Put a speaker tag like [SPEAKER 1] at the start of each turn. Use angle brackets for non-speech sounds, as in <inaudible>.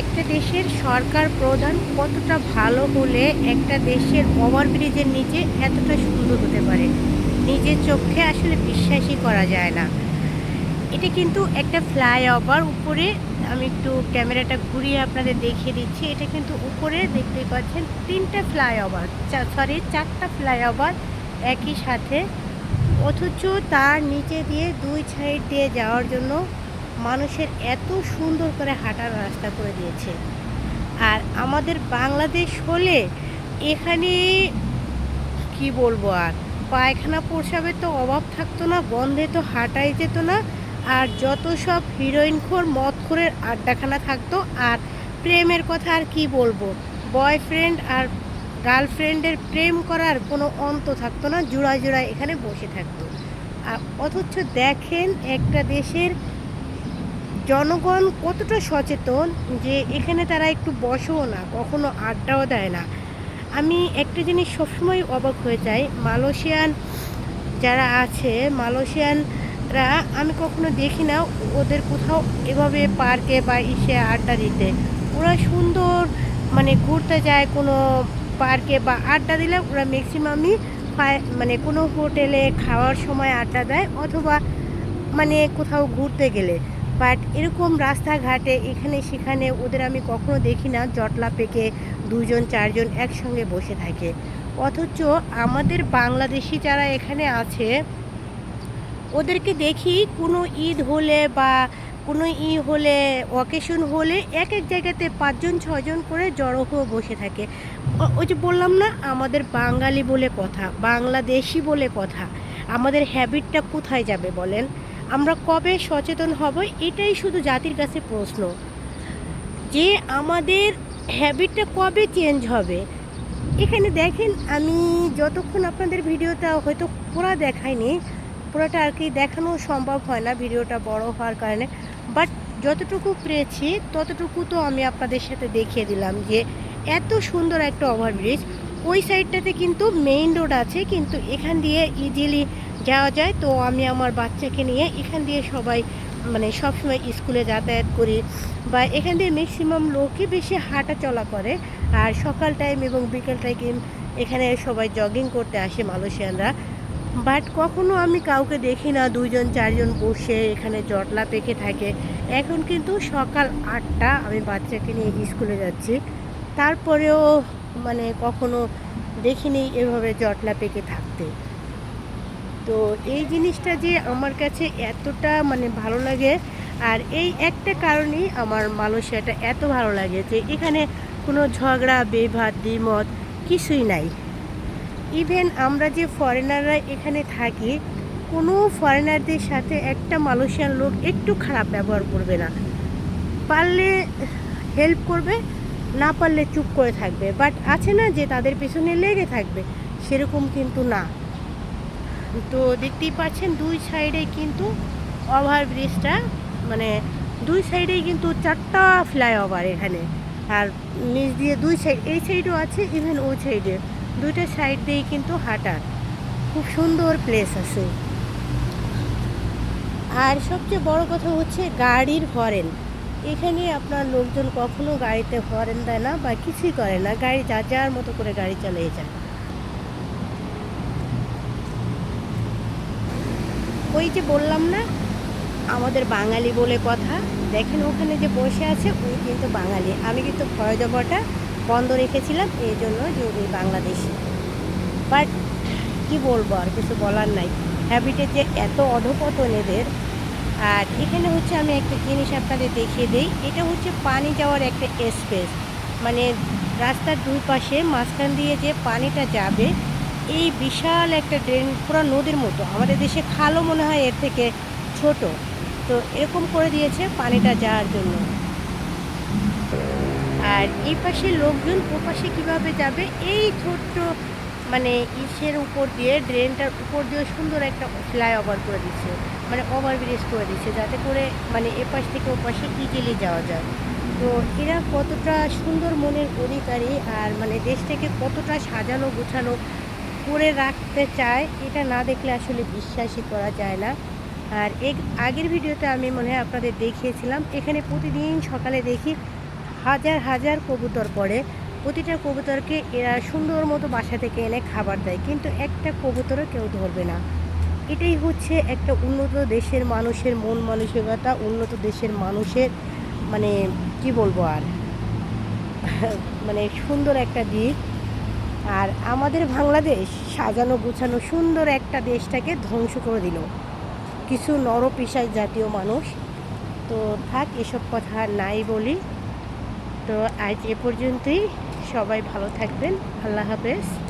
[SPEAKER 1] একটা দেশের সরকার প্রধান কতটা ভালো হলে একটা দেশের ওভারব্রিজের নিচে এতটা সুন্দর হতে পারে? নিজের চোখে আসলে বিশ্বাসই করা যায় না। এটা কিন্তু একটা ফ্লাইওভার উপরে, আমি একটু ক্যামেরাটা ঘুরিয়ে আপনাদের দেখিয়ে দিচ্ছি, এটা কিন্তু উপরে দেখতে পাচ্ছেন তিনটা ফ্লাইওভার সরি চারটা ফ্লাইওভার একই সাথে, অথচ তার নিচে দিয়ে দুই সাইড দিয়ে যাওয়ার জন্য মানুষের এত সুন্দর করে হাঁটার রাস্তা করে দিয়েছে। আর আমাদের বাংলাদেশ হলে এখানে কি বলব আর? পায়খানা পোষাবে তো অভাব থাকতো না, গন্ধে তো হাঁটাই যেত না, আর যত সব হিরোইনখোর, মদখোরের আড্ডাখানা থাকতো, আর প্রেমের কথা আর কি বলব? বয়ফ্রেন্ড আর গার্লফ্রেন্ডের প্রেম করার কোনো অন্ত থাকতো না, জোড়ায় জোড়ায় এখানে বসে থাকতো। আর অথচ দেখেন একটা দেশের জনগণ কতটা সচেতন যে এখানে তারা একটু বসেও না, কখনো আড্ডাও দেয় না? আমি একটা জিনিস সবসময় অবাক হয়ে যাই, মালয়েশিয়ান যারা আছে, মালয়েশিয়ানরা আমি কখনো দেখি না ওদের কোথাও এভাবে পার্কে বা ইসে আড্ডা দিতে। ওরা সুন্দর মানে ঘুরতে যায় কোনো পার্কে বা আড্ডা দিলে ওরা ম্যাক্সিমামই মানে কোনো হোটেলে খাওয়ার সময় আড্ডা দেয় অথবা মানে কোথাও ঘুরতে গেলে। বাট এরকম রাস্তাঘাটে এখানে সেখানে ওদের আমি কখনো দেখি না। জটলা পেকে দুজন চারজন একসঙ্গে বসে থাকে। অথচ আমাদের বাংলাদেশি যারা এখানে আছে, ওদেরকে দেখি কোনো ঈদ হলে বা কোনো ই হলে অকেশন হলে এক এক জায়গাতে পাঁচজন ছজন করে জড়ো হয়ে বসে থাকে। ওই যে বললাম না, আমাদের বাঙালি বলে কথা, বাংলাদেশি বলে কথা, আমাদের হ্যাবিটটা কোথায় যাবে বলেন? আমরা কবে সচেতন হব এটাই শুধু জাতির কাছে প্রশ্ন। যে আমাদের হ্যাবিটটা কবে চেঞ্জ হবে? এখানে দেখেন, আমি যতক্ষণ আপনাদের ভিডিওটা হয়তো পুরো দেখাইনি, পুরোটা আর কি দেখানো সম্ভব হয় না ভিডিওটা বড় হওয়ার কারণে বাট যতটুকু পেরেছি, ততটুকু তো আমি আপনাদের সাথে দেখিয়ে দিলাম যে এত সুন্দর একটা ওভারব্রিজ ওই সাইডটাতে কিন্তু মেইন রোড আছে, কিন্তু এখান দিয়ে ইজিলি যাওয়া যায়। তো আমি আমার বাচ্চাকে নিয়ে এখান দিয়ে সবাই মানে সবসময় স্কুলে যাতায়াত করি বা এখান দিয়ে ম্যাক্সিমাম লোকই বেশি হাঁটা চলা করে। আর সকাল টাইম এবং বিকেল টাইম এখানে সবাই জগিং করতে আসে মালয়েশিয়ানরা। বাট কখনো আমি কাউকে দেখি না, দুইজন, চারজন বসে এখানে জটলা পেকে থাকে। এখন কিন্তু সকাল আটটা আমি বাচ্চাকে নিয়ে স্কুলে যাচ্ছি। তারপরেও মানে কখনো দেখিনি এভাবে জটলা পেকে থাকতে। তো এই জিনিসটা যে আমার কাছে এতটা মানে ভালো লাগে, আর এই একটা কারণেই আমার মালয়েশিয়াটা এত ভালো লাগে যে এখানে কোনো ঝগড়া বেভাত দ্বিমত কিছুই নাই। ইভেন আমরা যে ফরেনাররা এখানে থাকি, কোনো ফরেনারদের সাথে একটা মালয়েশিয়ান লোক একটু খারাপ ব্যবহার করবে না। পারলে হেল্প করবে, না পারলে চুপ করে থাকবে। বাট আছে না যে তাদের পেছনে লেগে থাকবে, সেরকম কিন্তু না। তো দেখতেই পাচ্ছেন, দুই সাইডে কিন্তু ওভারব্রিজটা মানে দুই সাইডেই কিন্তু চারটা ফ্লাইওভার এখানে। আর নিচ দিয়ে দুই সাইড এই সাইডও আছে ইভেন ওই সাইডে দুইটা সাইড দিয়েই কিন্তু হাঁটার খুব সুন্দর প্লেস আছে। আর সবচেয়ে বড় কথা হচ্ছে গাড়ির হরেন এখানে আপনার লোকজন কখনো গাড়িতে হরেন দেয় না বা কিছুই করে না। গাড়ি যা যার মতো করে গাড়ি চালিয়ে যায়। ওই যে বললাম না, আমাদের বাঙালি বলে কথা, দেখেন ওখানে যে বসে আছে ওই কিন্তু বাঙালি। আমি কিন্তু ভয় ফয়জবটা বন্ধ রেখেছিলাম, এই জন্য যে উনি বাংলাদেশি। বাট কি বলব, আর কিছু বলার নাই। হ্যাবিটের যে এত অধপতন এদের, আর এখানে হচ্ছে আমি একটা জিনিস আপনাদের দেখিয়ে দিই, এটা হচ্ছে পানি যাওয়ার একটা স্পেস মানে রাস্তার দুই পাশে মাঝখান দিয়ে যে পানিটা যাবে এই বিশাল একটা ড্রেন পুরো নদীর মতো। আমাদের দেশে খালও মনে হয় এর থেকে ছোট। তো এরকম করে দিয়েছে পানিটা যাওয়ার জন্য। আর এই পাশে লোকজন ও পাশে কীভাবে যাবে, এই ছোট্ট মানে ইসের উপর দিয়ে, ড্রেনটার উপর দিয়ে সুন্দর একটা ফ্লাইওভার করে দিচ্ছে। মানে ওভারব্রিজ করে দিচ্ছে যাতে করে মানে এ পাশ থেকে ও পাশে ইজিলি যাওয়া যায়। তো এরা কতটা সুন্দর মনের অধিকারী আর মানে দেশটাকে কতটা সাজানো গোছানো করে রাখতে চায়, এটা না দেখলে আসলে বিশ্বাসই করা যায় না। আর এক আগের ভিডিওতে আমি মনে হয় আপনাদের দেখিয়েছিলাম, এখানে প্রতিদিন সকালে দেখি হাজার হাজার কবুতর পড়ে। প্রতিটা কবুতরকে এরা সুন্দর মতো বাসা থেকে এনে খাবার দেয়, কিন্তু একটা কবুতরও কেউ ধরবে না। এটাই হচ্ছে একটা উন্নত দেশের মানুষের মন মানসিকতা, উন্নত দেশের মানুষের মানে কি বলব আর? <laughs> মানে সুন্দর একটা দিক। আর আমাদের বাংলাদেশ সাজানো গুছানো সুন্দর একটা দেশটাকে ধ্বংস করে দিল। কিছু নরপিসাই জাতীয় মানুষ। তো থাক, এসব কথা নাই বলি। তো আজ এ পর্যন্তই। সবাই ভালো থাকবেন। আল্লাহ হাফেজ।